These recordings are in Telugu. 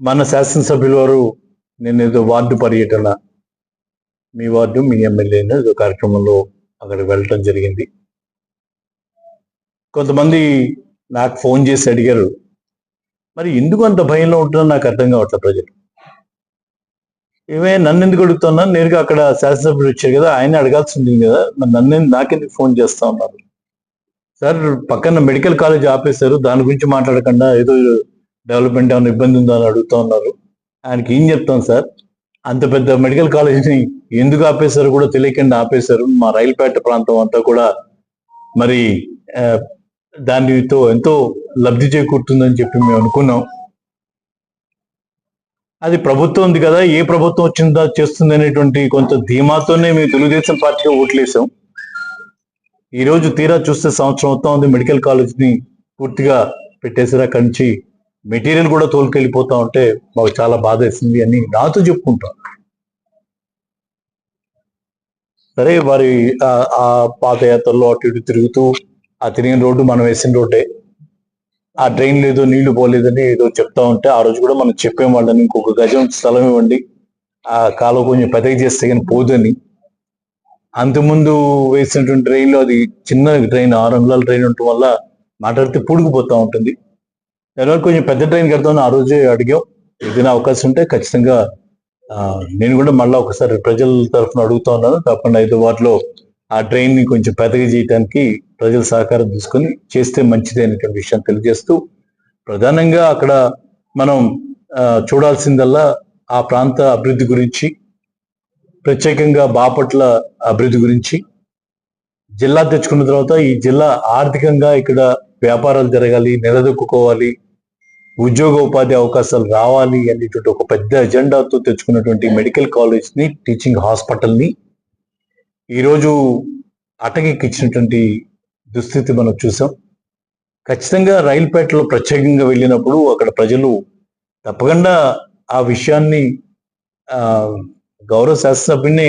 మన శాసనసభ్యుల వారు నేను ఏదో వార్డు పర్యటన మీ వార్డు మీ ఎమ్మెల్యేను ఏదో కార్యక్రమంలో అక్కడికి వెళ్ళటం జరిగింది. కొంతమంది నాకు ఫోన్ చేసి అడిగారు మరి ఎందుకు అంత భయంలో ఉంటుందో నాకు అర్థం కావట్లేదు ప్రజలు. ఏమే నన్ను ఎందుకు అడుగుతున్నా నేరుగా అక్కడ శాసనసభ్యులు వచ్చారు కదా ఆయన అడగాల్సి ఉంది కదా మరి నన్ను నాకెందుకు ఫోన్ చేస్తా ఉన్నారు? సార్ పక్కన మెడికల్ కాలేజ్ ఆపేశారు దాని గురించి మాట్లాడకుండా ఏదో డెవలప్మెంట్ ఏమైనా ఇబ్బంది ఉందో అని అడుగుతా ఉన్నారు. ఆయనకి ఏం చెప్తాం సార్? అంత పెద్ద మెడికల్ కాలేజీని ఎందుకు ఆపేశారు కూడా తెలియకుండా ఆపేశారు. మా రైల్పేట ప్రాంతం అంతా కూడా మరి దానితో ఎంతో లబ్ధి చేకూరుతుందని చెప్పి మేము అనుకున్నాం. అది ప్రభుత్వం ఉంది కదా ఏ ప్రభుత్వం వచ్చిందా చేస్తుంది అనేటువంటి కొంత ధీమాతోనే మేము తెలుగుదేశం పార్టీగా ఓట్లేసాం ఈరోజు తీరా చూస్తే సంవత్సరం మొత్తం ఉంది మెడికల్ కాలేజ్ని పూర్తిగా పెట్టేసారు అక్కడి నుంచి. మెటీరియల్ కూడా తోలుకెళ్ళిపోతా ఉంటే మాకు చాలా బాధ వేసింది అని నాతో చెప్పుకుంటాం. సరే వారి ఆ- పాదయాత్రలో అటు ఇటు తిరుగుతూ ఆ తిరిగిన రోడ్డు మనం వేసిన రోడ్డే. ఆ డ్రైన్ లేదు నీళ్ళు పోలేదని ఏదో చెప్తా ఉంటే ఆ రోజు కూడా మనం చెప్పాం వాళ్ళని ఇంకొక గజం స్థలం ఇవ్వండి. ఆ కాలువ కొంచెం పెద్దగా చేస్తే కానీ పోదని. అంతకుముందు వేసినటువంటి ట్రైన్లో అది చిన్న ట్రైన్ ఆరు అంగుళాల ట్రైన్ ఉండటం వల్ల మాట్లాడితే పూడుకుపోతూ ఉంటుంది. దానివల్ల కొంచెం పెద్ద ట్రైన్ కడతామని ఆ రోజే అడిగాం ఏదైనా అవకాశం ఉంటే ఖచ్చితంగా నేను కూడా మళ్ళీ ఒకసారి ప్రజల తరఫున అడుగుతా ఉన్నాను. తప్పకుండా ఐదు వాటిలో ఆ ట్రైన్ని కొంచెం పెద్దగా చేయడానికి ప్రజల సహకారం తీసుకొని చేస్తే మంచిది అనేటువంటి విషయం తెలియజేస్తూ ప్రధానంగా అక్కడ మనం చూడాల్సిందల్లా ఆ ప్రాంత అభివృద్ధి గురించి ప్రత్యేకంగా బాపట్ల అభివృద్ధి గురించి జిల్లా తెచ్చుకున్న తర్వాత ఈ జిల్లా ఆర్థికంగా ఇక్కడ వ్యాపారాలు జరగాలి నిలదొక్కుకోవాలి ఉద్యోగ ఉపాధి అవకాశాలు రావాలి అనేటువంటి ఒక పెద్ద ఎజెండాతో తెచ్చుకున్నటువంటి మెడికల్ కాలేజ్ని టీచింగ్ హాస్పిటల్ని ఈరోజు అటకెక్కిచ్చినటువంటి దుస్థితి మనం చూసాం. ఖచ్చితంగా రైల్పేటలో ప్రత్యేకంగా వెళ్ళినప్పుడు అక్కడ ప్రజలు తప్పకుండా ఆ విషయాన్ని గౌరవ గౌరవ శాసనసభ్యుని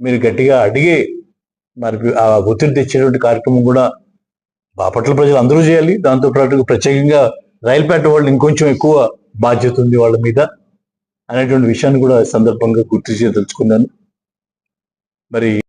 మీరు గట్టిగా అడిగే మరి ఆ ఒత్తిడి తెచ్చేటువంటి కార్యక్రమం కూడా బాపట్ల ప్రజలు అందరూ చేయాలి. దాంతో పాటు ప్రత్యేకంగా రైల్పేట వాళ్ళు ఇంకొంచెం ఎక్కువ బాధ్యత ఉంది వాళ్ళ మీద అనేటువంటి విషయాన్ని కూడా సందర్భంగా గుర్తు చేయదలుచుకున్నాను మరి